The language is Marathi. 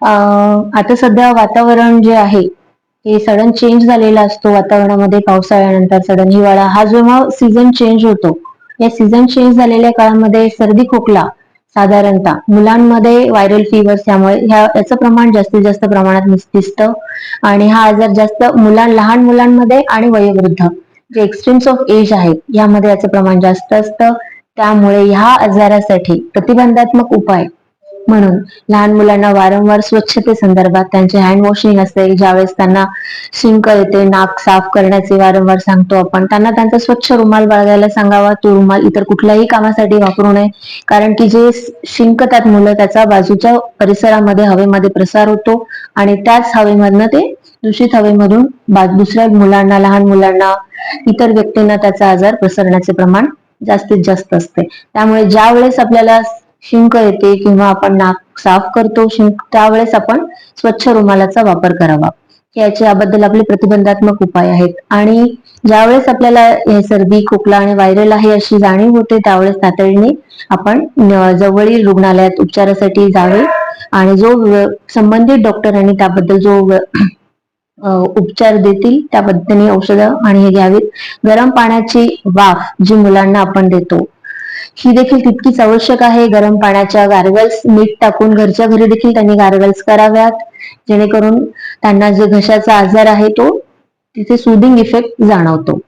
अं, आता सध्या वातावरण जे आहे हे सडन चेंज झालेला असतो वातावरणामध्ये पावसाळ्यानंतर सडन हिवाळा. हा जेव्हा सीझन चेंज होतो या सीझन चेंज झालेल्या काळामध्ये सर्दी खोकला साधारणतः मुलांमध्ये व्हायरल फीवर त्यामुळे ह्या याचं प्रमाण जास्तीत जास्त प्रमाणात दिसतं आणि हा आजार जास्त मुलां लहान मुलांमध्ये आणि वयोवृद्ध जे एक्स्ट्रीम्स ऑफ एज आहेत यामध्ये याचं प्रमाण जास्त असतं. त्यामुळे ह्या आजारासाठी प्रतिबंधात्मक उपाय म्हणून लहान मुलांना वारंवार स्वच्छते संदर्भात त्यांचे हँड वॉशिंग असते. ज्यावेळेस त्यांना शिंक येते नाक साफ करण्याचे वारंवार सांगतो आपण. त्यांना त्यांचा स्वच्छ रुमाल बाळगायला सांगावा. तो रुमाल इतर कुठल्याही कामासाठी वापरू नये. कारण की जे शिंकतात मुलं त्याचा बाजूच्या परिसरामध्ये हवेमध्ये प्रसार होतो आणि त्याच हवेमधनं ते दूषित हवेमधून दुसऱ्या मुलांना लहान मुलांना इतर व्यक्तींना त्याचा आजार पसरण्याचे प्रमाण जास्तीत जास्त असते. त्यामुळे ज्या वेळेस आपल्याला शिंक येते किंवा आपण नाक साफ करतो शिंक त्यावेळेस आपण स्वच्छ रुमालाचा वापर करावा. याच्याबद्दल आपले प्रतिबंधात्मक उपाय आहेत. आणि ज्यावेळेस आपल्याला हे सर्दी खोकला आणि व्हायरल आहे अशी जाणीव होते त्यावेळेस तातडीने आपण जवळील रुग्णालयात उपचारासाठी जावे. आणि जो संबंधित डॉक्टरांनी त्याबद्दल जो उपचार देतील त्या पद्धतीने औषधं आणि हे घ्यावीत. गरम पाण्याची वाफ जी मुलांना आपण देतो ही देखील तितकीच आवश्यक आहे. गरम पाण्याच्या गार्गल्स मीठ टाकून घरच्या घरी देखील त्यांनी गार्गल्स कराव्यात. जेणेकरून त्यांना जे घशाचा आजार आहे तो तिथे सुदिंग इफेक्ट जाणवतो.